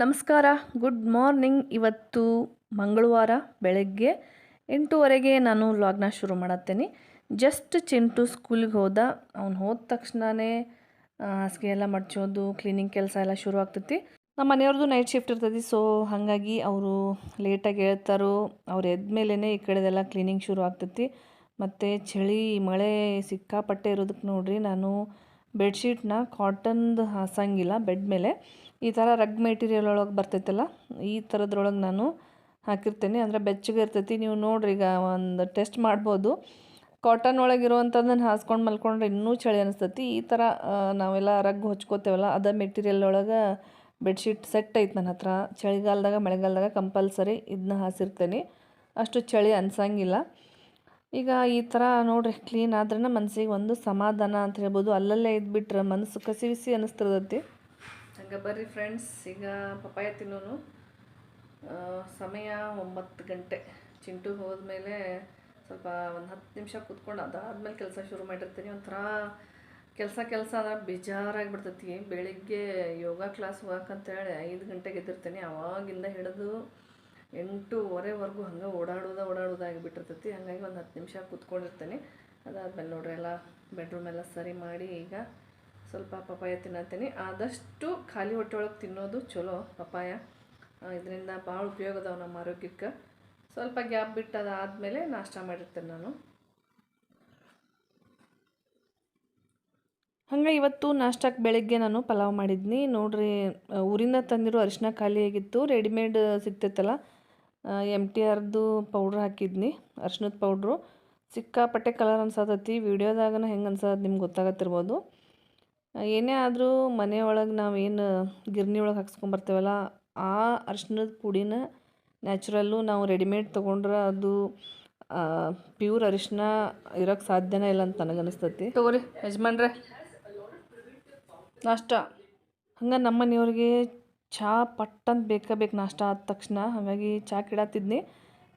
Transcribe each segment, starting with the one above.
ನಮಸ್ಕಾರ. Good morning ಇವತ್ತು ಮಂಗಳವಾರ ಬೆಳಗ್ಗೆ ಎಂಟೂವರೆಗೆ ನಾನು ಲಾಗ್ನ ಶುರು ಮಾಡತ್ತೇನೆ. ಜಸ್ಟ್ ಚಿಂಟು ಸ್ಕೂಲಿಗೆ ಹೋದ. ಅವ್ನು ಹೋದ ತಕ್ಷಣವೇ ಹಾಸಿಗೆ ಎಲ್ಲ ಮಡ್ಚೋದು ಕ್ಲೀನಿಂಗ್ ಕೆಲಸ ಎಲ್ಲ ಶುರು ಆಗ್ತೈತಿ. ನಮ್ಮ ಮನೆಯವ್ರದ್ದು ನೈಟ್ ಶಿಫ್ಟ್ ಇರ್ತೈತಿ ಸೊ ಹಾಗಾಗಿ ಅವರು ಲೇಟಾಗಿ ಹೇಳ್ತಾರೋ. ಅವ್ರು ಎದ್ಮೇಲೆ ಈ ಕಡೆದೆಲ್ಲ ಕ್ಲೀನಿಂಗ್ ಶುರು ಆಗ್ತೈತಿ. ಮತ್ತು ಚಳಿ, ಮಳೆ ಸಿಕ್ಕಾಪಟ್ಟೆ ಇರೋದಕ್ಕೆ ನೋಡಿರಿ, ನಾನು ಬೆಡ್ಶೀಟ್ನ ಕಾಟನ್ದು ಹಾಸಂಗಿಲ್ಲ ಬೆಡ್ ಮೇಲೆ. ಈ ಥರ ರಗ್ ಮೆಟೀರಿಯಲ್ ಒಳಗೆ ಬರ್ತೈತಲ್ಲ, ಈ ಥರದ್ರೊಳಗೆ ನಾನು ಹಾಕಿರ್ತೇನೆ. ಅಂದರೆ ಬೆಚ್ಚಗೆ ಇರ್ತೈತಿ. ನೀವು ನೋಡ್ರಿ, ಈಗ ಒಂದು ಟೆಸ್ಟ್ ಮಾಡ್ಬೋದು. ಕಾಟನ್ ಒಳಗೆ ಇರುವಂಥದ್ದನ್ನು ಹಾಸ್ಕೊಂಡು ಮಲ್ಕೊಂಡ್ರೆ ಇನ್ನೂ ಚಳಿ ಅನಿಸ್ತೈತಿ. ಈ ಥರ ನಾವೆಲ್ಲ ರಗ್ ಹೊಚ್ಕೋತೇವಲ್ಲ, ಅದೇ ಮೆಟೀರಿಯಲ್ ಒಳಗೆ ಬೆಡ್ಶೀಟ್ ಸೆಟ್ ಐತೆ ನನ್ನ ಹತ್ರ. ಚಳಿಗಾಲದಾಗ, ಮಳೆಗಾಲದಾಗ ಕಂಪಲ್ಸರಿ ಇದನ್ನ ಹಾಸಿರ್ತೇನೆ. ಅಷ್ಟು ಚಳಿ ಅನ್ಸಂಗಿಲ್ಲ. ಈಗ ಈ ಥರ ನೋಡ್ರಿ ಕ್ಲೀನ್ ಆದ್ರೆ ಮನಸ್ಸಿಗೆ ಒಂದು ಸಮಾಧಾನ ಅಂತ ಹೇಳ್ಬೋದು. ಅಲ್ಲಲ್ಲೇ ಇದ್ಬಿಟ್ರೆ ಮನಸ್ಸು ಕಸಿವಿಸಿ ಅನ್ನಿಸ್ತಿರ್ತೈತಿ ಹಂಗೆ ಬರ್ರಿ ಫ್ರೆಂಡ್ಸ್ ಈಗ ಪಪಾಯ ತಿನ್ನೋನು. ಸಮಯ ಒಂಬತ್ತು ಗಂಟೆ. ಚಿಂಟು ಹೋದ್ಮೇಲೆ ಸ್ವಲ್ಪ ಒಂದು ಹತ್ತು ನಿಮಿಷ ಕೂತ್ಕೊಂಡು ಅದಾದ್ಮೇಲೆ ಕೆಲಸ ಶುರು ಮಾಡಿರ್ತೀನಿ. ಒಂಥರ ಕೆಲಸ ಕೆಲಸ ಅದ ಬೇಜಾರಾಗಿ ಬಿಡ್ತೈತಿ ಬೆಳಿಗ್ಗೆ ಯೋಗ ಕ್ಲಾಸ್ ಹೋಗಕ್ಕಂತೇಳಿ ಐದು ಗಂಟೆಗೆ ಎದ್ದಿರ್ತೀನಿ. ಅವಾಗಿಂದ ಹಿಡಿದು ಎಂಟೂವರೆವರೆಗೂ ಹಂಗೆ ಓಡಾಡೋದ ಬಿಟ್ಟಿರ್ತೈತಿ ಹಂಗಾಗಿ ಒಂದು ಹತ್ತು ನಿಮಿಷ ಕೂತ್ಕೊಂಡಿರ್ತೀನಿ. ಅದಾದ್ಮೇಲೆ ನೋಡ್ರಿ ಎಲ್ಲ ಬೆಡ್ರೂಮೆಲ್ಲ ಸರಿ ಮಾಡಿ ಈಗ ಸ್ವಲ್ಪ ಪಪಾಯ ತಿನ್ನತ್ತೀನಿ. ಆದಷ್ಟು ಖಾಲಿ ಹೊಟ್ಟೆ ಒಳಗೆ ತಿನ್ನೋದು ಚಲೋ ಪಪಾಯ ಇದರಿಂದ ಭಾಳ ಉಪಯೋಗ ಅದಾವೆ ನಮ್ಮ ಆರೋಗ್ಯಕ್ಕೆ. ಸ್ವಲ್ಪ ಗ್ಯಾಪ್ ಬಿಟ್ಟು ಅದಾದಮೇಲೆ ನಾಷ್ಟ ಮಾಡಿರ್ತೇನೆ ನಾನು. ಹಂಗೆ ಇವತ್ತು ನಾಷ್ಟಕ್ಕೆ ಬೆಳಗ್ಗೆ ನಾನು ಪಲಾವ್ ಮಾಡಿದ್ನಿ. ನೋಡ್ರಿ ಊರಿಂದ ತಂದಿರೋ ಅರಿಶಿನ ಖಾಲಿ ಆಗಿತ್ತು. ರೆಡಿಮೇಡ್ ಸಿಗ್ತೈತಲ್ಲ ಎಂ ಟಿ ಆರ್ದು ಪೌಡ್ರ್ ಹಾಕಿದ್ನಿ ಅರಿಶಿನದ ಪೌಡ್ರು. ಸಿಕ್ಕಾಪಟ್ಟೆ ಕಲರ್ ಅನ್ಸತೈತಿ. ವಿಡಿಯೋದಾಗನ ಹೆಂಗೆ ಅನ್ಸತ್ತೆ ನಿಮ್ಗೆ ಗೊತ್ತಾಗತ್ತಿರ್ಬೋದು. ಏನೇ ಆದರೂ ಮನೆಯೊಳಗೆ ನಾವೇನು ಗಿರ್ನಿ ಒಳಗೆ ಹಾಕ್ಸ್ಕೊಂಬರ್ತೇವಲ್ಲ ಆ ಅರಿಶಿನದ ಪುಡಿನ ನ್ಯಾಚುರಲ್ಲು ನಾವು ರೆಡಿಮೇಡ್ ತೊಗೊಂಡ್ರೆ ಅದು ಪ್ಯೂರ್ ಅರಿಶಿನ ಇರೋಕ್ಕೆ ಸಾಧ್ಯನೇ ಇಲ್ಲ ಅಂತ ನನಗನ್ನಿಸ್ತೈತಿ ತಗೋರಿ ಯಜಮಾನ್ರೆ. ನಾಷ್ಟ. ಹಂಗೆ ನಮ್ಮ ಮನೆಯವ್ರಿಗೆ ಚಹಾ ಪಟ್ಟಂತ ಬೇಕೇ ಬೇಕು ನಾಷ್ಟ ಆದ ತಕ್ಷಣ. ಹಾಗಾಗಿ ಚಹಾ ಕಿಡಾತಿದ್ನಿ.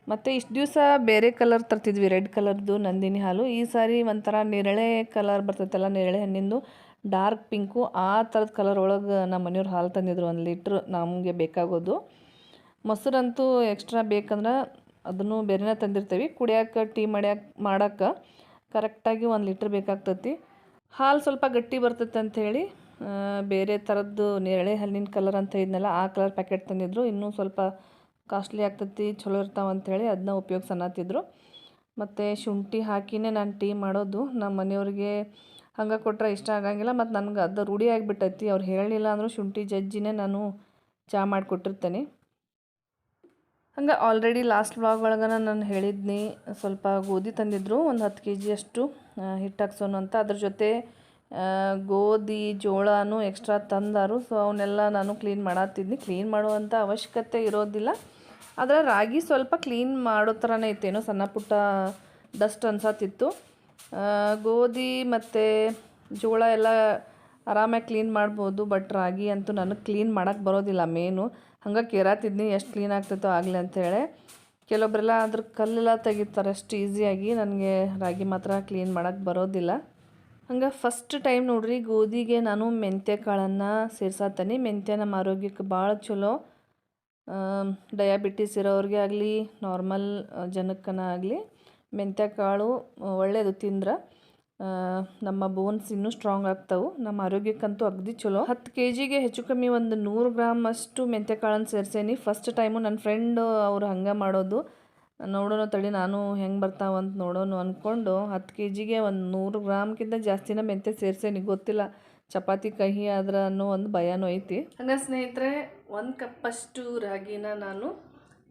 ಮತ್ತು ಇಷ್ಟು ದಿವಸ ಬೇರೆ ಕಲರ್ ತರ್ತಿದ್ವಿ ರೆಡ್ ಕಲರ್ದು ನಂದಿನಿ ಹಾಲು. ಈ ಸಾರಿ ಒಂಥರ ನೇರಳೆ ಕಲರ್ ಬರ್ತೈತಲ್ಲ ನೇರಳೆ ಹಣ್ಣಿಂದು. ಡಾರ್ಕ್ ಪಿಂಕು ಆ ಥರದ ಕಲರ್ ಒಳಗೆ ನಮ್ಮ ಮನೆಯವ್ರು ಹಾಲು ತಂದಿದ್ರು ಒಂದು ಲೀಟ್ರ್ ನಮಗೆ ಬೇಕಾಗೋದು. ಮೊಸರಂತೂ ಎಕ್ಸ್ಟ್ರಾ ಬೇಕಂದ್ರೆ ಅದನ್ನು ಬೇರೆನೇ ತಂದಿರ್ತೀವಿ. ಕುಡಿಯೋಕೆ, ಟೀ ಮಾಡ್ಯಾಕೆ ಮಾಡಕ್ಕೆ ಕರೆಕ್ಟಾಗಿ ಒಂದು ಲೀಟ್ರ್ ಬೇಕಾಗ್ತತಿ. ಹಾಲು ಸ್ವಲ್ಪ ಗಟ್ಟಿ ಬರ್ತೈತೆ ಅಂಥೇಳಿ ಬೇರೆ ಥರದ್ದು ನೇರಳೆ ಹಣ್ಣಿನ ಕಲರ್ ಅಂತ ಇದ್ನಲ್ಲ ಆ ಕಲರ್ ಪ್ಯಾಕೆಟ್ ತಂದಿದ್ರು. ಇನ್ನೂ ಸ್ವಲ್ಪ ಕಾಸ್ಟ್ಲಿ ಆಗ್ತತಿ, ಚಲೋ ಇರ್ತಾವ ಅಂಥೇಳಿ ಅದನ್ನ ಉಪಯೋಗಿಸನ್ನತ್ತಿದ್ರು ಮತ್ತು ಶುಂಠಿ ಹಾಕಿನೇ ನಾನು ಟೀ ಮಾಡೋದು. ನಮ್ಮ ಮನೆಯವ್ರಿಗೆ ಹಂಗೆ ಕೊಟ್ಟರೆ ಇಷ್ಟ ಆಗಂಗಿಲ್ಲ ಮತ್ತು ನನಗೆ ಅದು ರೂಢಿ ಆಗಿಬಿಟ್ಟೈತಿ. ಅವ್ರು ಹೇಳಲಿಲ್ಲ ಅಂದರೂ ಶುಂಠಿ ಜಜ್ಜಿನೇ ನಾನು ಚಹಾ ಮಾಡಿಕೊಟ್ಟಿರ್ತೇನೆ. ಹಂಗೆ ಆಲ್ರೆಡಿ ಲಾಸ್ಟ್ ಬ್ಲಾಗ್ ಒಳಗೆ ನಾನು ಹೇಳಿದ್ನಿ, ಸ್ವಲ್ಪ ಗೋಧಿ ತಂದಿದ್ರು, ಒಂದು ಹತ್ತು ಕೆ ಜಿಯಷ್ಟು ಹಿಟ್ಟು ಅಂತ. ಅದ್ರ ಜೊತೆ ಗೋಧಿ, ಜೋಳನೂ ಎಕ್ಸ್ಟ್ರಾ ತಂದರು. ಸೊ ಅವನ್ನೆಲ್ಲ ನಾನು ಕ್ಲೀನ್ ಮಾಡತ್ತಿದ್ನಿ ಕ್ಲೀನ್ ಮಾಡುವಂಥ ಅವಶ್ಯಕತೆ ಇರೋದಿಲ್ಲ. ಆದರೆ ರಾಗಿ ಸ್ವಲ್ಪ ಕ್ಲೀನ್ ಮಾಡೋ ಥರನೇ ಇತ್ತೇನೋ, ಸಣ್ಣ ಪುಟ್ಟ ಡಸ್ಟ್ ಅನ್ಸತ್ತಿತ್ತು ಗೋಧಿ ಮತ್ತು ಜೋಳ ಎಲ್ಲ ಆರಾಮಾಗಿ ಕ್ಲೀನ್ ಮಾಡ್ಬೋದು ಬಟ್ ರಾಗಿ ಅಂತೂ ನನಗೆ ಕ್ಲೀನ್ ಮಾಡೋಕ್ಕೆ ಬರೋದಿಲ್ಲ ಮೇನು ಹಂಗೆ ಕೇರಾತಿದ್ನಿ, ಎಷ್ಟು ಕ್ಲೀನ್ ಆಗ್ತೈತೋ ಆಗಲಿ ಅಂಥೇಳಿ ಕೆಲವೊಬ್ಬರೆಲ್ಲ ಅದ್ರ ಕಲ್ಲೆಲ್ಲ ತೆಗಿತಾರೆ, ಅಷ್ಟು ಈಸಿಯಾಗಿ ನನಗೆ ರಾಗಿ ಮಾತ್ರ ಕ್ಲೀನ್ ಮಾಡೋಕ್ಕೆ ಬರೋದಿಲ್ಲ. ಹಂಗೆ ಫಸ್ಟ್ ಟೈಮ್ ನೋಡ್ರಿ, ಗೋಧಿಗೆ ನಾನು ಮೆಂತ್ಯ ಕಾಳನ್ನು ಸೇರ್ಸತ್ತೀನಿ ಮೆಂತ್ಯ ನಮ್ಮ ಆರೋಗ್ಯಕ್ಕೆ ಭಾಳ ಚಲೋ. ಡಯಾಬಿಟಿಸ್ ಇರೋರಿಗೆ ಆಗಲಿ ನಾರ್ಮಲ್ ಜನಕ್ಕನ ಆಗಲಿ. ಮೆಂತ್ಯ ಕಾಳು ಒಳ್ಳೆಯದು ತಿಂದ್ರೆ ನಮ್ಮ ಬೋನ್ಸ್ ಇನ್ನೂ ಸ್ಟ್ರಾಂಗ್ ಆಗ್ತಾವೆ. ನಮ್ಮ ಆರೋಗ್ಯಕ್ಕಂತೂ ಅಗದಿ ಚಲೋ. ಹತ್ತು ಕೆ ಜಿಗೆ ಹೆಚ್ಚು ಕಮ್ಮಿ ಒಂದು ನೂರು ಗ್ರಾಮ್ ಅಷ್ಟು ಮೆಂತ್ಯ ಕಾಳನ್ನು ಸೇರ್ಸೇನಿ. ಫಸ್ಟ್ ಟೈಮು ನನ್ನ ಫ್ರೆಂಡ್ ಅವ್ರು ಹಂಗೆ ಮಾಡೋದು. ನೋಡೋಣ ತಳಿ ನಾನು ಹೆಂಗೆ ಬರ್ತಾವಂತ ನೋಡೋಣ ಅಂದ್ಕೊಂಡು ಹತ್ತು ಕೆ ಜಿಗೆ ಒಂದು ನೂರು ಗ್ರಾಮ್ಗಿಂತ ಜಾಸ್ತಿನ ಮೆಂತ್ಯ ಸೇರ್ಸೇನಿ. ಗೊತ್ತಿಲ್ಲ ಚಪಾತಿ ಕಹಿ ಆದ್ರೆ ಅನ್ನೋ ಒಂದು ಭಯನೂ ಐತಿ. ಹಂಗೆ ಸ್ನೇಹಿತರೆ, ಒಂದು ಕಪ್ಪಷ್ಟು ರಾಗಿನ ನಾನು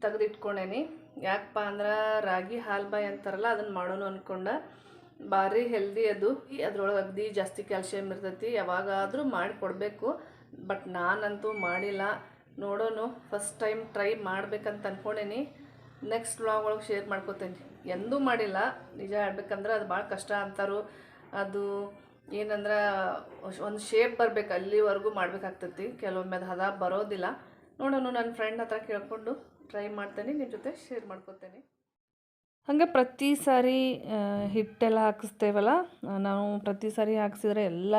ತೆಗೆದಿಟ್ಕೊಂಡೇನಿ. ಯಾಕಪ್ಪ ಅಂದ್ರೆ ರಾಗಿ ಹಾಲು ಅಂತಾರಲ್ಲ ಅದನ್ನು ಮಾಡೋಣ ಅಂದ್ಕೊಂಡೆ ಭಾರಿ ಹೆಲ್ದಿ ಅದು. ಅದ್ರೊಳಗೆ ಅಗ್ದಿ ಜಾಸ್ತಿ ಕ್ಯಾಲ್ಸಿಯಂ ಇರ್ತೈತಿ, ಯಾವಾಗಾದರೂ ಮಾಡಿ ಕೊಡಬೇಕು. ಬಟ್ ನಾನಂತೂ ಮಾಡಿಲ್ಲ. ನೋಡೋಣ ಫಸ್ಟ್ ಟೈಮ್ ಟ್ರೈ ಮಾಡ್ಬೇಕಂತ ಅಂದ್ಕೊಂಡೇನಿ ನೆಕ್ಸ್ಟ್ ವ್ಲಾಗ್ ಒಳಗೆ ಶೇರ್ ಮಾಡ್ಕೊತೇನೆ. ಎಂದೂ ಮಾಡಿಲ್ಲ. ನಿಜ ಹೇಳ್ಬೇಕಂದ್ರೆ ಅದು ಭಾಳ ಕಷ್ಟ ಅಂತಾರು. ಅದು ಏನಂದ್ರೆ, ಒಂದು ಶೇಪ್ ಬರ್ಬೇಕು, ಅಲ್ಲಿವರೆಗೂ ಮಾಡ್ಬೇಕಾಗ್ತೈತಿ. ಕೆಲವೊಮ್ಮೆ ಅದು ಹದ ಬರೋದಿಲ್ಲ. ನೋಡೋಣ ನನ್ನ ಫ್ರೆಂಡ್ ಹತ್ರ ಕೇಳ್ಕೊಂಡು. ಟ್ರೈ ಮಾಡ್ತೇನೆ ನಿಮ್ಮ ಜೊತೆ ಶೇರ್ ಮಾಡ್ಕೊತೇನೆ. ಹಾಗೆ ಪ್ರತಿ ಸಾರಿ ಹಿಟ್ಟೆಲ್ಲ ಹಾಕಿಸ್ತೇವಲ್ಲ ನಾವು ಪ್ರತಿ ಸಾರಿ ಹಾಕ್ಸಿದ್ರೆ ಎಲ್ಲ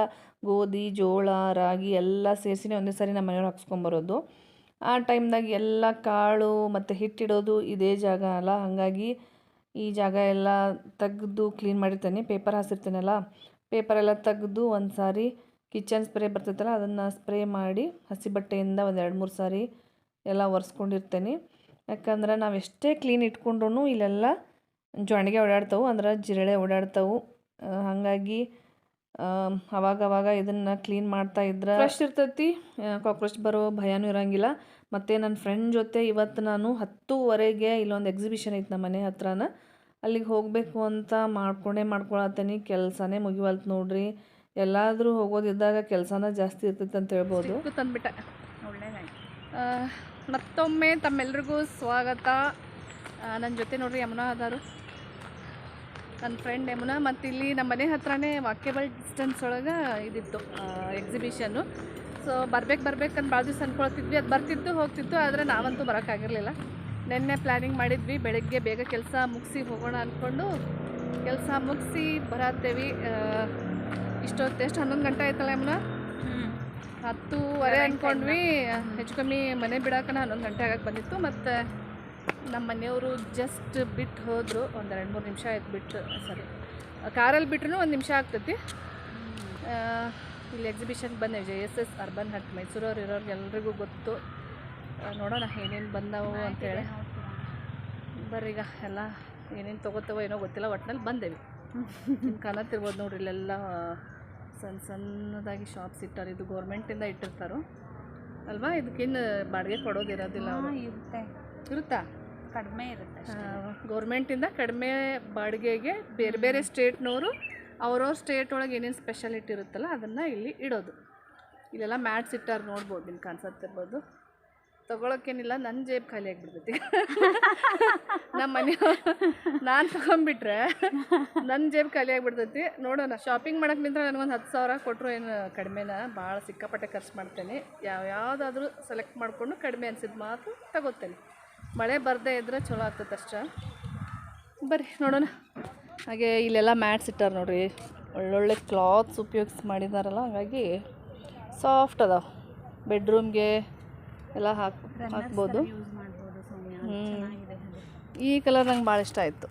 ಗೋಧಿ, ಜೋಳ, ರಾಗಿ ಎಲ್ಲ ಸೇರಿಸಿನೇ ಒಂದೇ ಸಾರಿ ನಮ್ಮ ಮನೆಯವ್ರು ಹಾಕ್ಸ್ಕೊಂಬರೋದು. ಆ ಟೈಮ್ದಾಗ ಎಲ್ಲ ಕಾಳು ಮತ್ತು ಹಿಟ್ಟಿಡೋದು ಇದೇ ಜಾಗ ಅಲ್ಲ, ಹಾಗಾಗಿ ಈ ಜಾಗ ಎಲ್ಲ ತೆಗೆದು ಕ್ಲೀನ್ ಮಾಡಿರ್ತೇನೆ ಪೇಪರ್ ಹಾಸಿರ್ತೇನಲ್ಲ ಪೇಪರೆಲ್ಲ ತೆಗೆದು ಒಂದು ಸಾರಿ ಕಿಚನ್ ಸ್ಪ್ರೇ ಬರ್ತೈತಲ್ಲ, ಅದನ್ನು ಸ್ಪ್ರೇ ಮಾಡಿ ಹಸಿ ಬಟ್ಟೆಯಿಂದ ಒಂದು ಎರಡು ಮೂರು ಸಾರಿ ಎಲ್ಲ ಒರೆಸ್ಕೊಂಡಿರ್ತೇನೆ. ಯಾಕಂದ್ರೆ ನಾವು ಎಷ್ಟೇ ಕ್ಲೀನ್ ಇಟ್ಕೊಂಡ್ರು ಇಲ್ಲೆಲ್ಲ ಜೊಂಡಿಗೆ ಓಡಾಡ್ತವೆ ಅಂದ್ರೆ ಜಿರಳೆ ಓಡಾಡ್ತವೆ. ಹಾಗಾಗಿ ಅವಾಗವಾಗ ಅವಾಗ ಅವಾಗ ಇದನ್ನು ಕ್ಲೀನ್ ಮಾಡ್ತಾ ಇದ್ರೆ ಫ್ರೆಶ್ ಇರ್ತೈತಿ. ಕಾಕ್ರೋಚ್ ಬರೋ ಭಯನೂ ಇರೋಂಗಿಲ್ಲ. ಮತ್ತು ನನ್ನ ಫ್ರೆಂಡ್ ಜೊತೆ ಇವತ್ತು ನಾನು ಹತ್ತುವರೆಗೆ ಇಲ್ಲೊಂದು ಎಕ್ಸಿಬಿಷನ್ ಐತೆ ನಮ್ಮ ಮನೆ ಹತ್ರನ. ಅಲ್ಲಿಗೆ ಹೋಗಬೇಕು ಅಂತ ಮಾಡ್ಕೊಂಡೇ ಮಾಡ್ಕೊಳತ್ತೀನಿ ಕೆಲಸನೇ ಮುಗಿವಲ್ತು ನೋಡ್ರಿ. ಎಲ್ಲಾದರೂ ಹೋಗೋದಿದ್ದಾಗ ಕೆಲಸನ ಜಾಸ್ತಿ ಇರ್ತೈತೆ ಅಂತ ಹೇಳ್ಬೋದು. ತಂದ್ಬಿಟ್ಟೆ. ಮತ್ತೊಮ್ಮೆ ತಮ್ಮೆಲ್ರಿಗೂ ಸ್ವಾಗತ. ನನ್ನ ಜೊತೆ ನೋಡ್ರಿ ಯಮುನಾ ಅದಾರು. ನನ್ನ ಫ್ರೆಂಡ್ ಯಮುನಾ. ಮತ್ತು ಇಲ್ಲಿ ನಮ್ಮ ಮನೆ ಹತ್ರನೇ ವಾಕ್ಯಬಲ್ ಡಿಸ್ಟೆನ್ಸ್ ಒಳಗೆ ಇದಿತ್ತು ಎಕ್ಸಿಬಿಷನ್ನು ಸೊ ಬರ್ಬೇಕು ಬರ್ಬೇಕಂತ ಭಾಳ ದಿವಸ ಅಂದ್ಕೊಳ್ತಿದ್ವಿ ಅದು ಬರ್ತಿತ್ತು, ಹೋಗ್ತಿತ್ತು, ಆದರೆ ನಾವಂತೂ ಬರೋಕ್ಕಾಗಿರಲಿಲ್ಲ ನಿನ್ನೆ ಪ್ಲ್ಯಾನಿಂಗ್ ಮಾಡಿದ್ವಿ, ಬೆಳಗ್ಗೆ ಬೇಗ ಕೆಲಸ ಮುಗಿಸಿ ಹೋಗೋಣ ಅಂದ್ಕೊಂಡು ಕೆಲಸ ಮುಗಿಸಿ ಬರತ್ತೇವಿ. ಇಷ್ಟೊತ್ತು ಎಷ್ಟು ಹನ್ನೊಂದು ಗಂಟೆ ಆಯ್ತಲ್ಲ ಯಮುನಾ? ಹತ್ತೂವರೆ ಅಂದ್ಕೊಂಡ್ವಿ ಹೆಚ್ಚು ಕಮ್ಮಿ ಮನೆ ಬಿಡಾಕನ ಹನ್ನೊಂದು ಗಂಟೆ ಆಗಕ್ಕೆ ಬಂದಿತ್ತು. ಮತ್ತು ನಮ್ಮ ಮನೆಯವರು ಜಸ್ಟ್ ಬಿಟ್ಟು ಹೋದರು. ಒಂದು ಎರಡು ಮೂರು ನಿಮಿಷ ಆಯ್ತು ಬಿಟ್ಟು ಸಾರಿ. ಕಾರಲ್ಲಿ ಬಿಟ್ರೂ ಒಂದು ನಿಮಿಷ ಆಗ್ತೈತಿ. ಇಲ್ಲಿ ಎಕ್ಸಿಬಿಷನ್ ಬಂದೆ J S S urban hut ಮೈಸೂರವ್ರು ಇರೋರ್ಗೆ ಎಲ್ರಿಗೂ ಗೊತ್ತು. ನೋಡೋಣ ಏನೇನು ಬಂದವು ಅಂತೇಳಿ ಬರ್ರಿ ಈಗ. ಎಲ್ಲ ಏನೇನು ತೊಗೋತವೋ ಏನೋ ಗೊತ್ತಿಲ್ಲ. ಒಟ್ಟಿನಲ್ಲಿ ಬಂದೇವಿ. ಕಾಣತ್ತಿರ್ಬೋದು ನೋಡ್ರಿ. ಇಲ್ಲೆಲ್ಲ ಸಣ್ಣ ಸಣ್ಣದಾಗಿ ಶಾಪ್ಸ್ ಇಟ್ಟಾರೆ. ಇದು ಗೌರ್ಮೆಂಟಿಂದ ಇಟ್ಟಿರ್ತಾರೋ. ಅಲ್ವಾ? ಇದಕ್ಕಿನ್ನ ಬಾಡಿಗೆ ಕೊಡೋದಿರೋದಿಲ್ಲ ಇರುತ್ತೆ. ಇರುತ್ತಾ? ಕಡಿಮೆ ಇರುತ್ತೆ. ಗೌರ್ಮೆಂಟಿಂದ ಕಡಿಮೆ ಬಾಡಿಗೆಗೆ ಬೇರೆ ಬೇರೆ ಸ್ಟೇಟ್ನವರು ಅವ್ರವ್ರ ಸ್ಟೇಟ್ ಒಳಗೆ ಏನೇನು ಸ್ಪೆಷಾಲಿಟಿ ಇರುತ್ತಲ್ಲ ಅದನ್ನು ಇಲ್ಲಿ ಇಡೋದು. ಇಲ್ಲೆಲ್ಲ ಮ್ಯಾಟ್ಸ್ ಇಟ್ಟಾರೆ ನೋಡ್ಬೋದು ನಿಮ್ಗೆ ಕಾಣಿಸತ್ತಿರ್ಬೋದು. ತೊಗೊಳಕ್ಕೇನಿಲ್ಲ ನನ್ನ ಜೇಬ್ ಖಾಲಿ ಆಗಿಬಿಡ್ತೈತಿ. ನಮ್ಮ ಮನೆ ನಾನು ತಗೊಂಬಿಟ್ರೆ ನನ್ನ ಜೇಬ್ ಖಾಲಿ ಆಗ್ಬಿಡ್ತೈತಿ. ನೋಡೋಣ ಶಾಪಿಂಗ್ ಮಾಡೋಕೆ ನಿಂತ್ರೆ ನನಗೊಂದು ಹತ್ತು ಸಾವಿರ ಕೊಟ್ಟರು ಏನು ಕಡಿಮೆನ? ಭಾಳ ಸಿಕ್ಕಾಪಟ್ಟೆ ಖರ್ಚು ಮಾಡ್ತೇನೆ. ಯಾವ ಯಾವುದಾದ್ರೂ ಸೆಲೆಕ್ಟ್ ಮಾಡಿಕೊಂಡು ಕಡಿಮೆ ಅನಿಸಿದ ಮಾತು ತಗೋತೇನೆ. ಮಳೆ ಬರದೇ ಇದ್ರೆ ಚಲೋ ಆಗ್ತೈತೆ ಅಷ್ಟೇ. ಬರ್ರಿ, ನೋಡೋಣ. ಹಾಗೆ ಇಲ್ಲೆಲ್ಲ ಮ್ಯಾಟ್ಸ್ ಇಟ್ಟಾರೆ ನೋಡ್ರಿ. ಒಳ್ಳೊಳ್ಳೆ ಕ್ಲಾತ್ಸ್ ಉಪಯೋಗಿಸಿ ಮಾಡಿದಾರಲ್ಲ, ಹಾಗಾಗಿ ಸಾಫ್ಟ್ ಅದಾವೆ. ಬೆಡ್ರೂಮ್ಗೆ ಎಲ್ಲ ಹಾಕಿ ಹಾಕ್ಬೋದು. ಈ ಕಲರ್ ನಂಗೆ ಭಾಳ ಇಷ್ಟ ಆಯಿತು.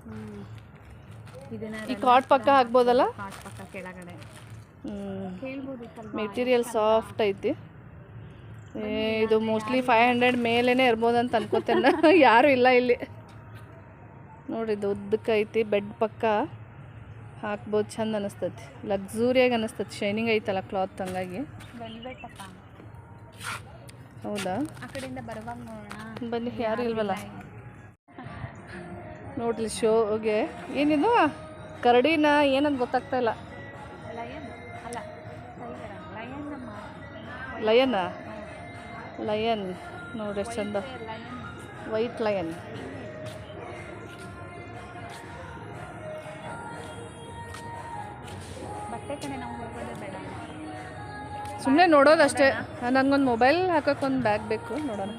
ಈ ಕಾಟ್ ಪಕ್ಕ ಹಾಕ್ಬೋದಲ್ಲ? ಮೆಟೀರಿಯಲ್ ಸಾಫ್ಟ್ ಐತಿ. ಇದು ಮೋಸ್ಟ್ಲಿ ಫೈವ್ ಹಂಡ್ರೆಡ್ ಮೇಲೇ ಅಂತ ಅನ್ಕೋತೇನೆ ಯಾರೂ ಇಲ್ಲ ಇಲ್ಲಿ. ನೋಡ್ರಿ ಇದು ಉದ್ದಕ್ಕೆ ಐತಿ ಬೆಡ್ ಪಕ್ಕ ಹಾಕ್ಬೋದು. ಚಂದ ಅನಿಸ್ತೈತಿ. ಲಕ್ಸೂರಿಯಾಗಿ ಅನಿಸ್ತೈತಿ. ಶೈನಿಂಗ್ ಐತಲ್ಲ ಕ್ಲಾತ್ ಹಂಗಾಗಿ. ಹೌದಾ? ಆ ಕಡೆಯಿಂದ ಬರುವಾಗ ನೋಡೋಣ. ಬನ್ನಿ ಯಾರು ಇಲ್ವಲ್ಲ? ನೋಡ್ರಿ ಶೋಗೆ. ಏನಿದು? ಕರಡಿನ ಏನಂತ ಗೊತ್ತಾಗ್ತಾ ಇಲ್ಲ. ಲಯನ್. ಅಲ್ಲ ಲಯನ್ ಲಯನ್? ಎಷ್ಟು ಚಂದ. White lion. ಬಟ್ಟೆ ಕಡೆ ಬೇಡ ಸುಮ್ಮನೆ ನೋಡೋದಷ್ಟೇ. ನನಗೊಂದು ಮೊಬೈಲ್ ಹಾಕೋಕೆ ಒಂದು ಬ್ಯಾಗ್ ಬೇಕು, ನೋಡೋಣ.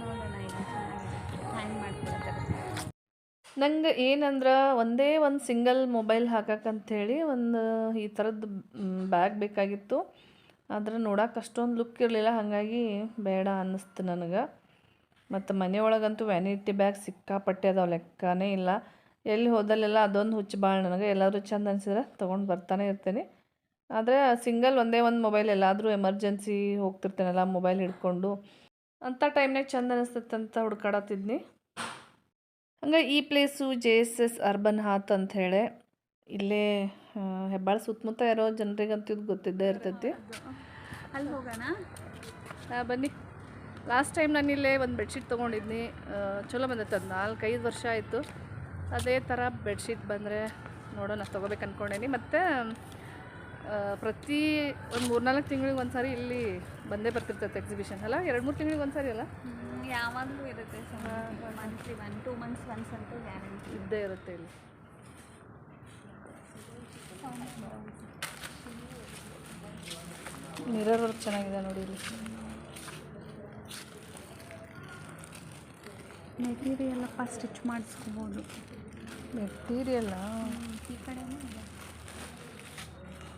ನಂಗೆ ಏನಂದ್ರೆ ಒಂದೇ ಒಂದು ಸಿಂಗಲ್ ಮೊಬೈಲ್ ಹಾಕಕ್ಕಂಥೇಳಿ ಒಂದು ಈ ಥರದ್ದು ಬ್ಯಾಗ್ ಬೇಕಾಗಿತ್ತು. ಆದರೆ ನೋಡೋಕೆ ಅಷ್ಟೊಂದು ಲುಕ್ ಇರಲಿಲ್ಲ, ಹಾಗಾಗಿ ಬೇಡ ಅನ್ನಿಸ್ತು ನನಗೆ. ಮತ್ತು ಮನೆಯೊಳಗಂತೂ ವ್ಯಾನಿಟಿ ಬ್ಯಾಗ್ ಸಿಕ್ಕಾಪಟ್ಟೆ ಅದಾವ, ಲೆಕ್ಕನೇ ಇಲ್ಲ. ಎಲ್ಲಿ ಹೋದಲ್ಲೆಲ್ಲ ಅದೊಂದು ಹುಚ್ಚು ಭಾಳ ನನಗೆ. ಎಲ್ಲಾದರೂ ಚೆಂದ ಅನಿಸಿದ್ರೆ ತೊಗೊಂಡು ಬರ್ತಾನೆ ಇರ್ತೀನಿ. ಆದರೆ ಸಿಂಗಲ್ ಒಂದೇ ಒಂದು ಮೊಬೈಲ್ ಎಲ್ಲಾದರೂ ಎಮರ್ಜೆನ್ಸಿ ಹೋಗ್ತಿರ್ತೇನಲ್ಲ ಮೊಬೈಲ್ ಹಿಡ್ಕೊಂಡು. ಅಂಥ ಟೈಮ್ನಾಗ ಚಂದ ಅನಿಸ್ತೈತೆ ಅಂತ ಹುಡ್ಕಾಡತ್ತಿದ್ನಿ. ಹಂಗೆ ಈ place J S S urban hut ಅಂಥೇಳಿ ಇಲ್ಲೇ ಹೆಬ್ಬಾಳ ಸುತ್ತಮುತ್ತ ಇರೋ ಜನರಿಗಂತೂ ಇದು ಗೊತ್ತಿದ್ದೇ ಇರ್ತೈತಿ. ಅಲ್ಲಿ ಹೋಗೋಣ? ಬನ್ನಿ. ಲಾಸ್ಟ್ ಟೈಮ್ ನಾನು ಇಲ್ಲೇ ಒಂದು ಬೆಡ್ಶೀಟ್ ತೊಗೊಂಡಿದ್ನಿ. ಚಲೋ ಬಂದೈತೆ ಅದು ನಾಲ್ಕೈದು ವರ್ಷ ಆಯಿತು. ಅದೇ ಥರ ಬೆಡ್ಶೀಟ್ ಬಂದರೆ ನೋಡೋಣ ತೊಗೋಬೇಕು ಅಂದ್ಕೊಂಡೇನಿ ಮತ್ತು ಪ್ರತಿ ಒಂದು ಮೂರ್ನಾಲ್ಕು ತಿಂಗಳಿಗೆ ಒಂದು ಸಾರಿ ಇಲ್ಲಿ ಬಂದೇ ಬರ್ತಿರ್ತೈತೆ ಎಕ್ಸಿಬಿಷನ್ ಅಲ್ಲ ಎರಡು ಮೂರು ತಿಂಗಳಿಗೆ ಒಂದು ಸಾರಿ ಅಲ್ಲ ಯಾವಾಗಲೂ ಇರುತ್ತೆ monthly one two months once guarantee guarantee ಇದ್ದೇ ಇರುತ್ತೆ ಇಲ್ಲಿ. ಮಿರರ್ ವರ್ಕ್ ಚೆನ್ನಾಗಿದೆ ನೋಡಿ ಇಲ್ಲಿ. ಮೆಟೀರಿಯಲ್ ಫಸ್ಟ್ ಸ್ಟಿಚ್ ಮಾಡಿಸ್ಕೋಬೋದು. ಮೆಟೀರಿಯಲ್ಲ ಈ ಕಡೆನೂ ಇದೆ.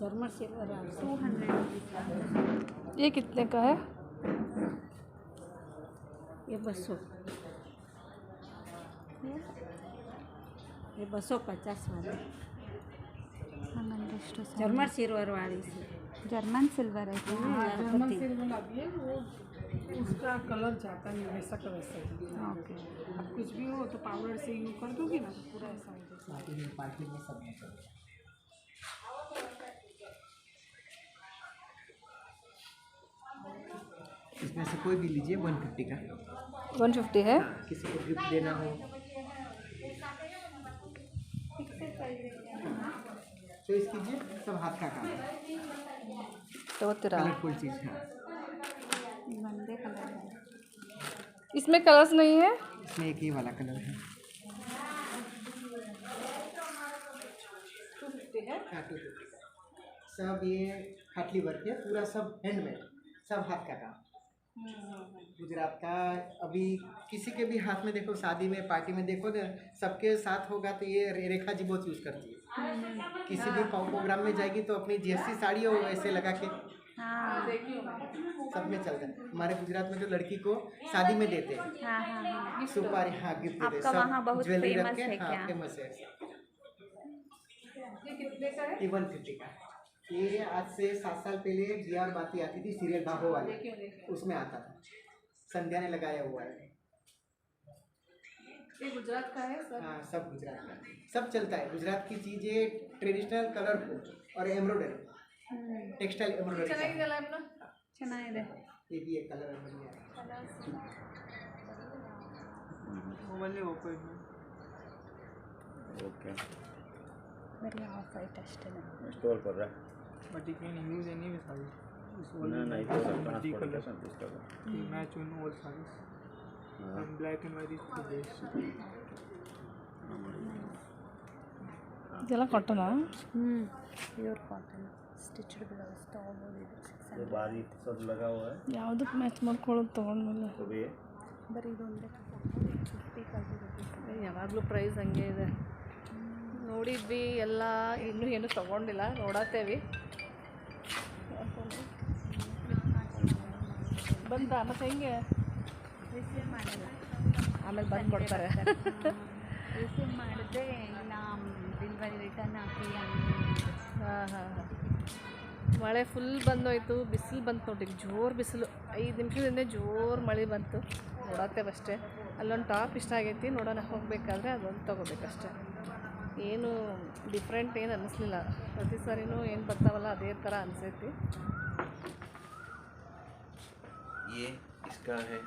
जर्मन सिल्वर टू हंड्रेड ये कितने का है? ये बसो। ये बसो पचास वाली। जर्मन सिल्वर वाली जर्मन सिल्वर है। हाँ, हाँ, जर्मन सिल्वर आती है वो उसका कलर जाता नहीं वैसा का वैसा ही। ओके। कुछ भी हो तो पाउडर से यूज़ कर दोगे ना तो पूरा ऐसा हो जाएगा। में से कोई भी लीजिए वन फिफ्टी का। वन फिफ्टी है? हाँ, किसी को गिफ्ट देना हो। तो चॉइस कीजिए सब हाथ का काम तो कलरफुल चीज़ हाँ। है। इसमें कलर्स नहीं है? इसमें एक ही वाला कलर है। हाँ, हाँ, सब ये खाटली वर्क है पूरा सब हैंडमेड सब हाथ का काम। गुजरात का अभी किसी के भी हाथ में देखो शादी में पार्टी में देखो ना सबके साथ होगा तो ये रेखा जी बहुत यूज़ करती है। किसी भी प्रोग्राम में जाएगी तो अपनी जैसी साड़ी हो ऐसे लगा के हाँ। सब में चलता है। हमारे गुजरात में तो लड़की को शादी में देते हैं। हाँ हाँ हाँ। सुपारी हाँ गिफ्ट देते आपका वहाँ बहुत ज्वेलरी रख famous के हाँ फ़ेमस है। ये वन फिफ्टी का है। ये आज से सात साल पहले जी आर बाती आती थी सीरियल भागो वाले। उसमें आता था। संध्या ने लगाया हुआ है। ये गुजरात का है सर? हाँ सब गुजरात का। सब चलता है। गुजरात की चीज़ें ट्रेडिशनल कलरफुल और एम्ब्रॉयडरी टेक्सटाइल एम्ब्रॉयडरी ये भी एक कलर एम्ब्रॉयडरी ओके। मेरी हाफ़ वाइट स्टोर कर रहा है। but you can use any size. No, no, it was multicolor. You match on all sides. Yeah. And black and white is the best. ಇದೆಲ್ಲ cotton hmm pure cotton stitched blouse ತಗೊಂಡ್ಬೋದು ಬಾರಿ ಯಾವುದಕ್ಕೆ match ಮಾಡ್ಕೊಳ್ಳೋದು ತೊಗೊಂಡ್ಮೇಲೆ ಬರೀ ಇದೊಂದೇ ಯಾವಾಗಲೂ price ಹಂಗೆ ಇದೆ ನೋಡಿದ್ವಿ, ಎಲ್ಲ ಇನ್ನೂ ಏನು ತೊಗೊಂಡಿಲ್ಲ, ನೋಡತ್ತೇವಿ. ಬಂದ ಮತ್ತೆ ಹೆಂಗೆ? ಆಮೇಲೆ ಬಂದು ಕೊಡ್ತಾರೆ. ರಿಸೀವ್ ಮಾಡಿದ್ರೆ ಡೆಲಿವರಿ ರಿಟರ್ನ್ ಹಾಕಿ ಹಾಂ ಹಾಂ. ಮಳೆ ಫುಲ್ ಬಂದೋಯ್ತು, ಬಿಸಿಲು ಬಂತು ನೋಡಿ ಜೋರು ಬಿಸಿಲು. ಐದು ನಿಮಿಷದಿಂದ ಜೋರು ಮಳೆ ಬಂತು. ನೋಡತ್ತೇವೆ ಅಷ್ಟೇ ಅಲ್ಲೊಂದು ಟಾಪ್ ಇಷ್ಟ ಆಗೈತಿ, ನೋಡೋಣ, ಹೋಗಬೇಕಾದ್ರೆ ಅದೊಂದು ತೊಗೋಬೇಕಷ್ಟೆ. ಏನು ಡಿಫ್ರೆಂಟ್ ಏನು ಅನ್ನಿಸ್ಲಿಲ್ಲ ಪ್ರತಿ ಸಾರಿನೂ ಏನು ಬರ್ತಾವಲ್ಲ ಅದೇ ಥರ ಅನಿಸೈತಿ ये इसका है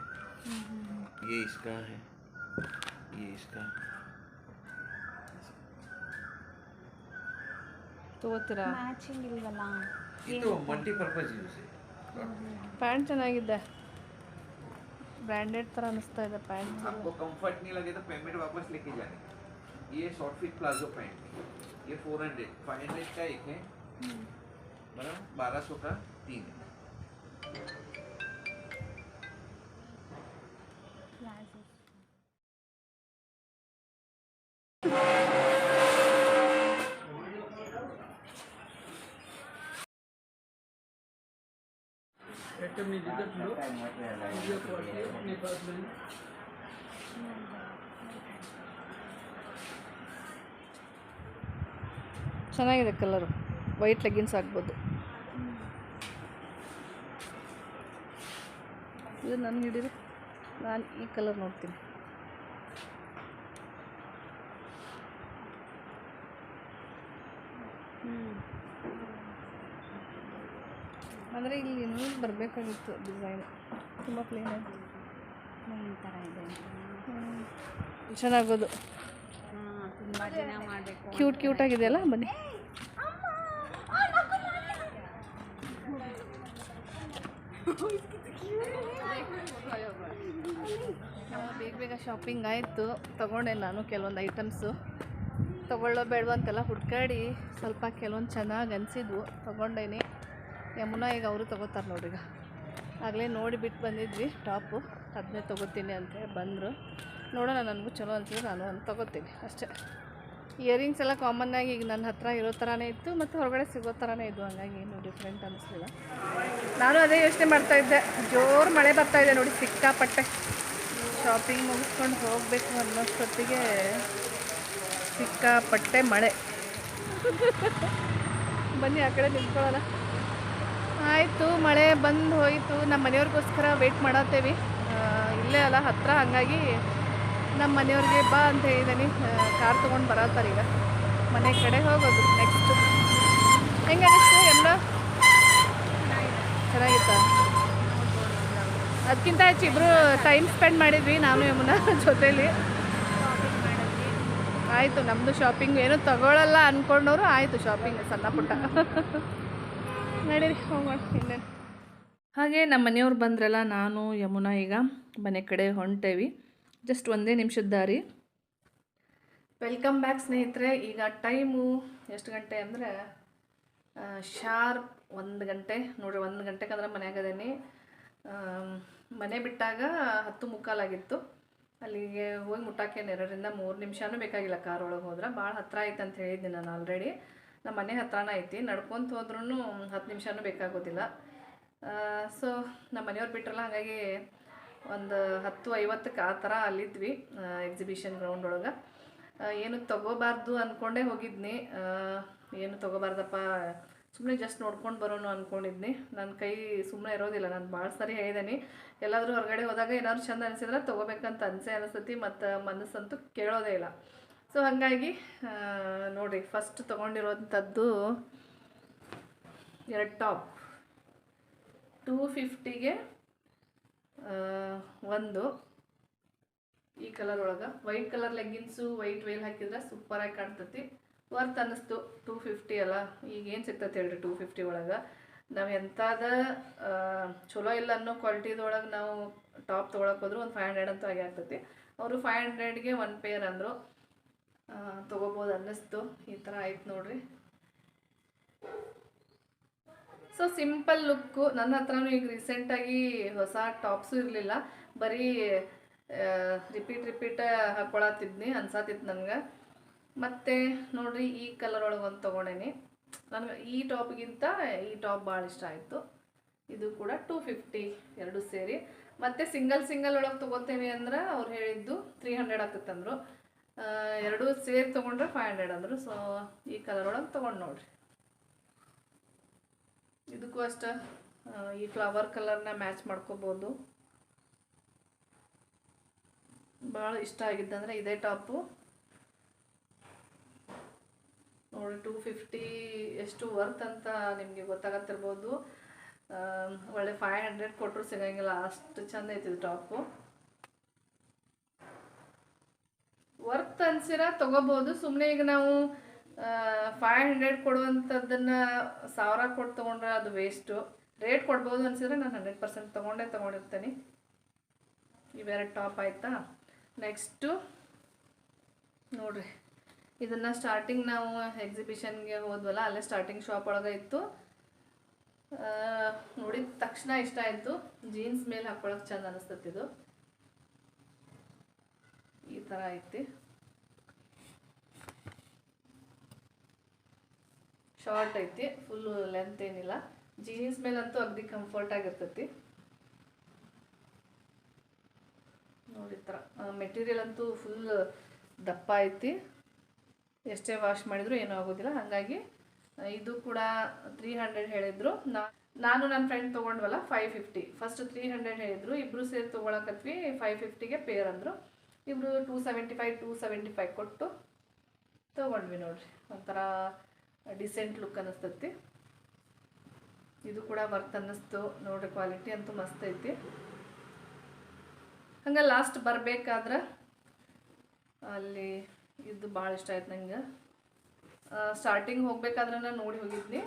ये इसका है ये इसका ತೊಗೋತೀರಾ ಮ್ಯಾಚಿಂಗ್ ಇಲ್ವಲ್ಲ ये तो मल्टीपर्पज यूज है ಪ್ಯಾಂಟ್ ಚೆನ್ನಾಗಿದೆ ಬ್ರ್ಯಾಂಡೆಡ್ ಥರ ಅನಿಸ್ತಾ ಇದೆ ಪ್ಯಾಂಟ್ आपको कंफर्ट नहीं लगे तो पेमेंट वापस लेके जाने ये शॉर्ट फिट प्लाजो पैंट ये फोर हंड्रेड फाइव हंड्रेड का एक है। बारह सौ का तीन है। ಚೆನ್ನಾಗಿದೆ ಕಲರು ವೈಟ್ ಲೆಗ್ಗಿನ್ಸ್ ಹಾಕ್ಬೋದು ಇದು ನನಗೆ ಹಿಡಿದು ನಾನು ಈ ಕಲರ್ ನೋಡ್ತೀನಿ. ಅಂದರೆ ಇಲ್ಲಿ ಇನ್ನೂ ಬರಬೇಕಾಗಿತ್ತು ಡಿಸೈನ್ ತುಂಬ ಪ್ಲೇನ್ ಆಯಿತು. ಚೆನ್ನಾಗೋದು ತುಂಬ ಕ್ಯೂಟ್ ಕ್ಯೂಟ್ ಆಗಿದೆಯಲ್ಲ ಬನ್ನಿ. ಬೇಗ ಬೇಗ ಶಾಪಿಂಗ್ ಆಯಿತು. ತೊಗೊಂಡೆ ನಾನು ಕೆಲವೊಂದು ಐಟಮ್ಸು ತೊಗೊಳ್ಳೋ ಬೇಡವ ಅಂತೆಲ್ಲ ಹುಡ್ಕಾಡಿ ಸ್ವಲ್ಪ ಕೆಲವೊಂದು ಚೆನ್ನಾಗಿ ಅನಿಸಿದ್ವು. ತೊಗೊಂಡೇನಿ. ಯಮುನಾ ಈಗ ಅವರು ತೊಗೋತಾರೆ ನೋಡಿ ಈಗ. ಆಗಲೇ ನೋಡಿ ಬಿಟ್ಟು ಬಂದಿದ್ವಿ ಟಾಪು ಅದನ್ನೇ ತೊಗೋತೀನಿ ಅಂತೇಳಿ ಬಂದರು. ನೋಡೋಣ ನನಗೂ ಚಲೋ ಅನಿಸಿದ್ರೆ ನಾನು ಒಂದು ತೊಗೋತೀನಿ ಅಷ್ಟೇ. ಇಯರಿಂಗ್ಸ್ ಎಲ್ಲ ಆಗಿ ಈಗ ನನ್ನ ಹತ್ರ ಇರೋ ಥರನೇ ಇತ್ತು, ಮತ್ತು ಹೊರಗಡೆ ಸಿಗೋ ಥರನೇ ಇದ್ದು ಹಂಗಾಗಿ ಏನು ಡಿಫ್ರೆಂಟ್ ಅನಿಸ್ಲಿಲ್ಲ. ನಾನು ಅದೇ ಯೋಚನೆ ಮಾಡ್ತಾ ಇದ್ದೆ, ಜೋರು ಮಳೆ ಬರ್ತಾ ಇದೆ ನೋಡಿ, ಸಿಕ್ಕಾಪಟ್ಟೆ. ಶಾಪಿಂಗ್ ಮುಗಿಸ್ಕೊಂಡು ಹೋಗಬೇಕು ಅನ್ನೋಷ್ಟೊತ್ತಿಗೆ ಸಿಕ್ಕಾಪಟ್ಟೆ ಮಳೆ. ಬನ್ನಿ ಆ ಕಡೆ ನಿಂತ್ಕೊಳ್ಳೋಣ. ಆಯಿತು, ಮಳೆ ಬಂದು ಹೋಯಿತು. ನಮ್ಮ ಮನೆಯವ್ರಿಗೋಸ್ಕರ ವೆಯ್ಟ್ ಮಾಡತ್ತೇವಿ ಇಲ್ಲೇ ಅಲ್ಲ ಹತ್ತಿರ ಹಾಗಾಗಿ ನಮ್ಮ ಮನೆಯವ್ರಿಗೆ ಬಾ ಅಂತ ಹೇಳಿದ್ದೀನಿ ಕಾರ್ ತೊಗೊಂಡು ಬರತ್ತಾರೆ ಈಗ. ಮನೆ ಕಡೆ ಹೋಗೋದು ನೆಕ್ಸ್ಟು ಹೆಂಗೆ ಅನಿಸ್ತು ಎಲ್ಲ ಚೆನ್ನಾಗಿತ್ತ? ಅದಕ್ಕಿಂತ ಹೆಚ್ಚು ಇಬ್ಬರು ಟೈಮ್ ಸ್ಪೆಂಡ್ ಮಾಡಿದ್ವಿ, ನಾನು, ಯಮುನಾ ಜೊತೇಲಿ. ಆಯಿತು ನಮ್ಮದು ಶಾಪಿಂಗ್ ಏನೂ ತಗೊಳ್ಳಲ್ಲ ಅಂದ್ಕೊಂಡವರು ಆಯಿತು ಶಾಪಿಂಗ್ ಸಣ್ಣ ಪುಟ್ಟ. ನಡೀರಿ ಹೋಗೋಣ ಹಾಗೆ ನಮ್ಮ ಮನೆಯವ್ರು ಬಂದ್ರಲ್ಲ, ನಾನು, ಯಮುನಾ ಈಗ ಮನೆ ಕಡೆ ಹೊಂಟೇವಿ. ಜಸ್ಟ್ ಒಂದೇ ನಿಮಿಷದ ದಾರಿ. ವೆಲ್ಕಮ್ ಬ್ಯಾಕ್ ಸ್ನೇಹಿತರೆ. ಈಗ ಟೈಮು ಎಷ್ಟು ಗಂಟೆ ಅಂದರೆ ಶಾರ್ಪ್ ಒಂದು ಗಂಟೆ. ನೋಡಿರಿ, ಒಂದು ಗಂಟೆಗೆ ಅಂದ್ರೆ ಮನ್ಯಾಗ ಅದೇನಿ ಮನೆ ಬಿಟ್ಟಾಗ ಹತ್ತು ಮುಕ್ಕಾಲಾಗಿತ್ತು ಅಲ್ಲಿಗೆ ಹೋಗಿ ಮುಟ್ಟಾಕೇನು ಎರಡರಿಂದ ಮೂರು ನಿಮಿಷನೂ ಬೇಕಾಗಿಲ್ಲ ಕಾರ್ ಒಳಗೆ ಹೋದ್ರೆ. ಭಾಳ ಹತ್ತಿರ ಐತೆ ಅಂತ ಹೇಳಿದ್ದೆ ನಾನು ಆಲ್ರೆಡಿ ನಮ್ಮ ಮನೆ ಹತ್ರನೇ ಐತಿ. ನಡ್ಕೊತ ಹೋದ್ರೂ ಹತ್ತು ನಿಮಿಷನೂ ಬೇಕಾಗೋದಿಲ್ಲ. ಸೊ ನಮ್ಮ ಮನೆಯವ್ರು ಬಿಟ್ರಲ್ಲ, ಹಾಗಾಗಿ ಒಂದು ಹತ್ತು ಐವತ್ತಕ್ಕೆ ಆ ಥರ ಅಲ್ಲಿದ್ವಿ ಎಕ್ಸಿಬಿಷನ್ ಗ್ರೌಂಡ್ ಒಳಗೆ. ಏನು ತಗೋಬಾರ್ದು ಅಂದ್ಕೊಂಡೇ ಹೋಗಿದ್ನಿ. ಏನು ತಗೋಬಾರ್ದಪ್ಪ ಸುಮ್ಮನೆ ಜಸ್ಟ್ ನೋಡ್ಕೊಂಡು ಬರೋಣ ಅಂದ್ಕೊಂಡಿದ್ನಿ ನನ್ನ ಕೈ ಸುಮ್ಮನೆ ಇರೋದಿಲ್ಲ, ನಾನು ಭಾಳ ಸರಿ ಹೇಳಿದ್ದೀನಿ ಎಲ್ಲಾದರೂ ಹೊರಗಡೆ ಹೋದಾಗ ಏನಾದ್ರು ಚಂದ ಅನಿಸಿದ್ರೆ ತೊಗೋಬೇಕಂತ ಅನಿಸೇ ಅನಿಸ್ತೈತಿ ಮತ್ತು ಮನಸ್ಸಂತೂ ಕೇಳೋದೇ ಇಲ್ಲ. ಸೊ ಹಾಗಾಗಿ ನೋಡಿ ಫಸ್ಟ್ ತೊಗೊಂಡಿರೋಂಥದ್ದು ಎರಡು ಟಾಪ್. ಟೂ ಫಿಫ್ಟಿಗೆ ಒಂದು. ಈ ಕಲರ್ ಒಳಗೆ. White colour leggings white veil ಹಾಕಿದ್ರೆ ಸೂಪರಾಗಿ ಕಾಣ್ತತಿ. ವರ್ತ್ ಅನ್ನಿಸ್ತು. ಟೂ ಫಿಫ್ಟಿ ಅಲ್ಲ. ಈಗ ಏನು ಸಿಗ್ತೈತೆ ಹೇಳ್ರಿ ಟೂ ಫಿಫ್ಟಿ ಒಳಗೆ? ನಾವು ಎಂಥದ ಚಲೋ ಇಲ್ಲ ಅನ್ನೋ ಕ್ವಾಲಿಟಿದೊಳಗೆ ನಾವು ಟಾಪ್ ತೊಗೊಳಕ್ಕೆ ಹೋದ್ರು ಒಂದು ಫೈವ್ ಹಂಡ್ರೆಡ್ ಅಂತೂ ಆಗಿ ಆಗ್ತೈತಿ ಅವರು ಫೈವ್ ಹಂಡ್ರೆಡ್ಗೆ ಒನ್ ಪೇರ್ ಅಂದರು. ತೊಗೋಬೋದು ಅನ್ನಿಸ್ತು. ಈ ಥರ ಆಯ್ತು ನೋಡ್ರಿ. ಸೊ ಸಿಂಪಲ್ ಲುಕ್ಕು ನನ್ನ ಹತ್ರನೂ ಈಗ ರೀಸೆಂಟಾಗಿ ಹೊಸ ಟಾಪ್ಸು ಇರಲಿಲ್ಲ. ಬರೀ ರಿಪೀಟ್ ರಿಪೀಟ್ ಹಾಕೊಳತ್ತಿದ್ನಿ, ಅನ್ಸಾತಿತ್ತು ನನಗೆ. ಮತ್ತು ನೋಡ್ರಿ, ಈ ಕಲರ್ ಒಳಗೆ ಒಂದು ತೊಗೊಂಡೇನಿ. ನನಗೆ ಈ ಟಾಪ್ಗಿಂತ ಈ ಟಾಪ್ ಭಾಳ ಇಷ್ಟ ಆಯಿತು. ಇದು ಕೂಡ ಟೂ ಫಿಫ್ಟಿ ಎರಡು ಸೇರಿ. ಮತ್ತು ಸಿಂಗಲ್ ಸಿಂಗಲ್ ಒಳಗೆ ತೊಗೋತೇವೆ ಅಂದ್ರೆ ಅವ್ರು ಹೇಳಿದ್ದು ತ್ರೀ ಹಂಡ್ರೆಡ್ ಆಗ್ತಿತ್ತಂದ್ರು ಎರಡೂ ಸೇರಿ ತೊಗೊಂಡ್ರೆ ಫೈವ್ ಹಂಡ್ರೆಡ್ ಅಂದರು. ಸೊ ಈ ಕಲರ್ ಒಳಗೆ ತೊಗೊಂಡು ನೋಡ್ರಿ. ಇದಕ್ಕೂ ಅಷ್ಟ ಈ ಫ್ಲವರ್ ಕಲರ್ನ ಮ್ಯಾಚ್ ಮಾಡ್ಕೋಬೋದು. ಭಾಳ ಇಷ್ಟ ಆಗಿದ್ದಂದ್ರೆ ಇದೇ ಟಾಪು ನೋಡಿ ಟೂ ಫಿಫ್ಟಿ ಎಷ್ಟು ವರ್ತ್ ಅಂತ ನಿಮಗೆ ಗೊತ್ತಾಗತ್ತಿರ್ಬೋದು. ಒಳ್ಳೆ ಫೈವ್ ಹಂಡ್ರೆಡ್ ಕೊಟ್ಟರು ಸಿಗಂಗಿಲ್ಲ, ಅಷ್ಟು ಚೆಂದ ಐತಿ ಇದು ಟಾಪು ವರ್ತ್ ಅನ್ಸಿರ ತಗೋಬೋದು. ಸುಮ್ಮನೆ ಈಗ ನಾವು ಫೈವ್ ಹಂಡ್ರೆಡ್ ಕೊಡುವಂಥದ್ದನ್ನು ಸಾವಿರ ಕೊಟ್ಟು ತೊಗೊಂಡ್ರೆ ಅದು ವೇಸ್ಟು ರೇಟ್ ಕೊಡ್ಬೋದು ಅನ್ಸಿದ್ರೆ ನಾನು ಹಂಡ್ರೆಡ್ ಪರ್ಸೆಂಟ್ ತೊಗೊಂಡೇ ತೊಗೊಂಡಿರ್ತೀನಿ. ಇವೆರಡು ಟಾಪ್ ಆಯಿತಾ? ನೆಕ್ಸ್ಟು ನೋಡ್ರಿ. ಇದನ್ನು ಸ್ಟಾರ್ಟಿಂಗ್ ನಾವು ಎಕ್ಸಿಬಿಷನ್ಗೆ ಹೋದ್ವಲ್ಲ, ಅಲ್ಲೇ ಸ್ಟಾರ್ಟಿಂಗ್ ಶಾಪ್ ಒಳಗೆ ಇತ್ತು. ನೋಡಿದ ತಕ್ಷಣ ಇಷ್ಟ ಆಯಿತು. ಜೀನ್ಸ್ ಮೇಲೆ ಹಾಕ್ಕೊಳಕ್ಕೆ ಚೆಂದ ಅನಿಸ್ತತಿದು ಈ ಥರ ಐತಿ. ಶಾರ್ಟ್ ಐತಿ ಫುಲ್ ಲೆಂತ್ ಏನಿಲ್ಲ. ಜೀನ್ಸ್ ಮೇಲಂತೂ ಅಗದಿ ಕಂಫರ್ಟ್ ಆಗಿರ್ತೈತಿ. ನೋಡಿ ಥರ. ಮೆಟೀರಿಯಲ್ ಅಂತೂ ಫುಲ್ ದಪ್ಪ ಐತಿ. ಎಷ್ಟೇ ವಾಶ್ ಮಾಡಿದ್ರು ಏನೂ ಆಗೋದಿಲ್ಲ. ಹಾಗಾಗಿ, ಇದು ಕೂಡ ತ್ರೀ ಹಂಡ್ರೆಡ್ ಹೇಳಿದ್ರು. ನಾನು ನನ್ನ friend ತೊಗೊಂಡ್ವಲ್ಲ five fifty first three hundred ಹೇಳಿದ್ರು. ಇಬ್ಬರು ಸೇರಿ ತೊಗೊಳಕತ್ವಿ ಫೈವ್ ಫಿಫ್ಟಿಗೆ ಪೇರ್ ಅಂದರು. ಇಬ್ಬರು two seventy five two seventy five ಕೊಟ್ಟು ತೊಗೊಂಡ್ವಿ ನೋಡಿರಿ. ಒಂಥರ ಡಿಸೆಂಟ್ ಲುಕ್ ಅನ್ನಿಸ್ತೈತಿ. ಇದು ಕೂಡ ವರ್ತ್ ಅನ್ನಿಸ್ತು. ನೋಡ್ರಿ ಕ್ವಾಲಿಟಿ ಅಂತೂ ಮಸ್ತ್ ಐತಿ. ಹಂಗೆ ಲಾಸ್ಟ್ ಬರಬೇಕಾದ್ರೆ ಅಲ್ಲಿ ಇದು ಭಾಳ ಇಷ್ಟ ಆಯ್ತು ನಂಗೆ. ಸ್ಟಾರ್ಟಿಂಗ್ ಹೋಗ್ಬೇಕಾದ್ರೆ ನಾನು ನೋಡಿ ಹೋಗಿದ್ನಿ.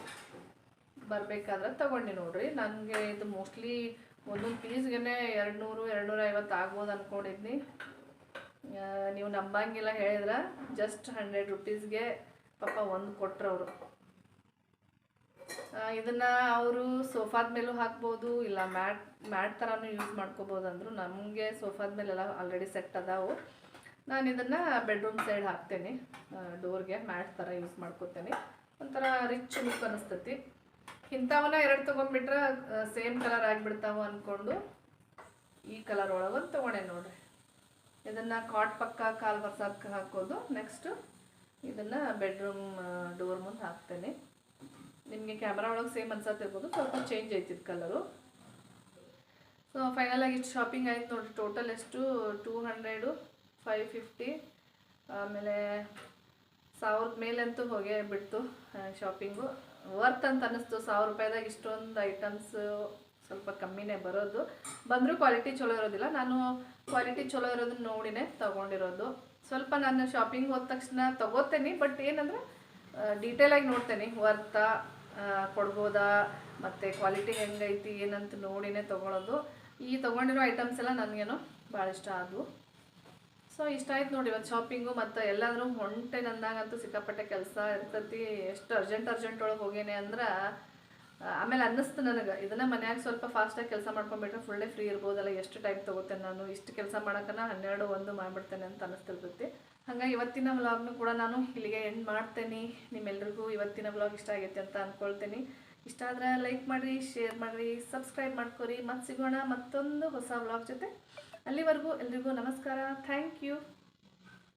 ಬರಬೇಕಾದ್ರೆ ತಗೊಂಡೆ ನೋಡ್ರಿ. ನನಗೆ ಇದು ಮೋಸ್ಟ್ಲಿ ಒಂದೊಂದು ಪೀಸ್ಗೆ ಎರಡು ನೂರು ಎರಡು ನೂರ ಐವತ್ತು ಆಗ್ಬೋದು ಅಂದ್ಕೊಂಡಿದ್ನಿ ನೀವು ನಂಬಂಗಿಲ್ಲ ಹೇಳಿದ್ರೆ ಜಸ್ಟ್ ಹಂಡ್ರೆಡ್ ರುಪೀಸ್ಗೆ ಪಾಪ ಒಂದು ಕೊಟ್ರು ಅವರು. ಇದನ್ನು ಅವರು ಸೋಫಾದ ಮೇಲೂ ಹಾಕ್ಬೋದು, ಇಲ್ಲ ಮ್ಯಾಟ್ ಮ್ಯಾಟ್ ಥರನೂ ಯೂಸ್ ಮಾಡ್ಕೋಬೋದು ಅಂದರು ನಮಗೆ ಸೋಫಾದ ಮೇಲೆಲ್ಲ ಆಲ್ರೆಡಿ ಸೆಟ್ ಅದಾವು. ನಾನು ಇದನ್ನು ಬೆಡ್ರೂಮ್ ಸೈಡ್ ಹಾಕ್ತೇನೆ. ಡೋರ್ಗೆ ಮ್ಯಾಟ್ ಥರ ಯೂಸ್ ಮಾಡ್ಕೋತೇನೆ. ಒಂಥರ ರಿಚ್ ಲುಕ್ ಅನಿಸ್ತೈತಿ. ಇಂಥವನ್ನ ಎರಡು ತೊಗೊಂಡ್ಬಿಟ್ರೆ ಸೇಮ್ ಕಲರ್ ಆಗಿಬಿಡ್ತಾವೆ ಅಂದ್ಕೊಂಡು ಈ ಕಲರ್ ಒಳಗೊಂದು ತೊಗೊಂಡೆ ನೋಡಿರಿ. ಇದನ್ನು ಕಾಟ್ ಪಕ್ಕ, ಕಾಲು ಬರ್ಸಕ್ಕೆ ಹಾಕೋದು. ನೆಕ್ಸ್ಟು ಇದನ್ನು ಬೆಡ್ರೂಮ್ ಡೋರ್ ಮುಂದೆ ಹಾಕ್ತೇನೆ. ನಿಮಗೆ ಕ್ಯಾಮ್ರಾ ಒಳಗೆ ಸೇಮ್ ಅನ್ಸತ್ತಿರ್ಬೋದು ಸ್ವಲ್ಪ ಚೇಂಜ್ ಐತಿದ್ ಕಲರು ಸೊ ಫೈನಲ್ ಆಗಿ ಇಷ್ಟು ಶಾಪಿಂಗ್ ಆಯ್ತು ನೋಡಿರಿ. ಟೋಟಲ್ ಎಷ್ಟು? ಟೂ ಹಂಡ್ರೆಡು ಫೈವ್ ಫಿಫ್ಟಿ ಆಮೇಲೆ ಸಾವಿರದ ಮೇಲಂತೂ ಹೋಗೇ ಬಿಡ್ತು ಶಾಪಿಂಗು ವರ್ತ್ ಅಂತ ಅನ್ನಿಸ್ತು ಸಾವಿರ ರೂಪಾಯಿದಾಗ ಇಷ್ಟೊಂದು ಐಟಮ್ಸ್ ಸ್ವಲ್ಪ ಕಮ್ಮಿನೇ ಬರೋದು. ಬಂದರೂ ಕ್ವಾಲಿಟಿ ಚಲೋ ಇರೋದಿಲ್ಲ. ನಾನು ಕ್ವಾಲಿಟಿ ಚಲೋ ಇರೋದನ್ನ ನೋಡಿನೇ ತೊಗೊಂಡಿರೋದು. ಸ್ವಲ್ಪ ನಾನು ಶಾಪಿಂಗ್ ಹೋದ ತಕ್ಷಣ ತಗೋತೇನೆ ಬಟ್ ಏನಂದ್ರೆ ಡೀಟೇಲಾಗಿ ನೋಡ್ತೇನೆ. ವರ್ತ ಕೊಡ್ಬೋದಾ, ಮತ್ತು ಕ್ವಾಲಿಟಿ ಹೆಂಗೈತಿ, ಏನಂತ ನೋಡಿನೇ ತೊಗೊಳೋದು. ಈ ತೊಗೊಂಡಿರೋ ಐಟಮ್ಸ್ ಎಲ್ಲ ನನಗೇನು ಭಾಳ ಇಷ್ಟ ಆದವು. ಸೊ ಇಷ್ಟ ಆಯ್ತು ನೋಡಿ, ಇವತ್ತು ಶಾಪಿಂಗು ಮತ್ತು ಎಲ್ಲಾದರೂ ಹೊಂಟೆ ನಂದಾಗಂತೂ ಸಿಕ್ಕಾಪಟ್ಟೆ ಕೆಲಸ ಇರ್ತೈತಿ. ಎಷ್ಟು ಅರ್ಜೆಂಟ್ ಅರ್ಜೆಂಟ್ ಒಳಗೆ ಹೋಗೇನೆ ಅಂದ್ರೆ ಆಮೇಲೆ ಅನ್ನಿಸ್ತು ನನಗೆ. ಇದನ್ನು ಮನ್ಯಾಗ ಸ್ವಲ್ಪ ಫಾಸ್ಟಾಗಿ ಕೆಲಸ ಮಾಡ್ಕೊಂಡ್ಬಿಟ್ರೆ ಫುಲ್ ಡೇ ಫ್ರೀ ಇರ್ಬೋದಲ್ಲ, ಎಷ್ಟು ಟೈಮ್ ತೊಗೋತೇನೆ ನಾನು? ಇಷ್ಟು ಕೆಲಸ ಮಾಡೋಕ್ಕನ ಹನ್ನೆರಡು, ಒಂದು ಮಾಡಿಬಿಡ್ತೇನೆ ಅಂತ ಅನ್ನಿಸ್ತಿರ್ತೈತಿ ಹಾಗಾಗಿ ಇವತ್ತಿನ ವ್ಲಾಗ್ನು ಕೂಡ ನಾನು ಇಲ್ಲಿಗೆ ಎಂಡ್ ಮಾಡ್ತೇನೆ. ನಿಮ್ಮೆಲ್ರಿಗೂ ಇವತ್ತಿನ ವ್ಲಾಗ್ ಇಷ್ಟ ಆಗೈತೆ ಅಂತ ಅಂದ್ಕೊಳ್ತೀನಿ ಇಷ್ಟ ಆದ್ರೆ ಲೈಕ್ ಮಾಡಿರಿ ಶೇರ್ ಮಾಡಿರಿ ಸಬ್ಸ್ಕ್ರೈಬ್ ಮಾಡ್ಕೊರಿ. ಮತ್ತೆ ಸಿಗೋಣ ಮತ್ತೊಂದು ಹೊಸ ವ್ಲಾಗ್ ಜೊತೆ. ಅಲ್ಲಿವರೆಗೂ ಎಲ್ರಿಗೂ ನಮಸ್ಕಾರ. Thank you